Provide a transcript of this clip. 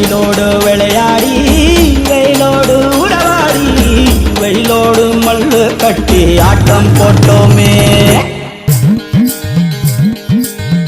வெயிலோடு விளையாடி வெயிலோடு உடவாடி வெயிலோடு மல்லு கட்டி ஆட்டம் போட்டோம்.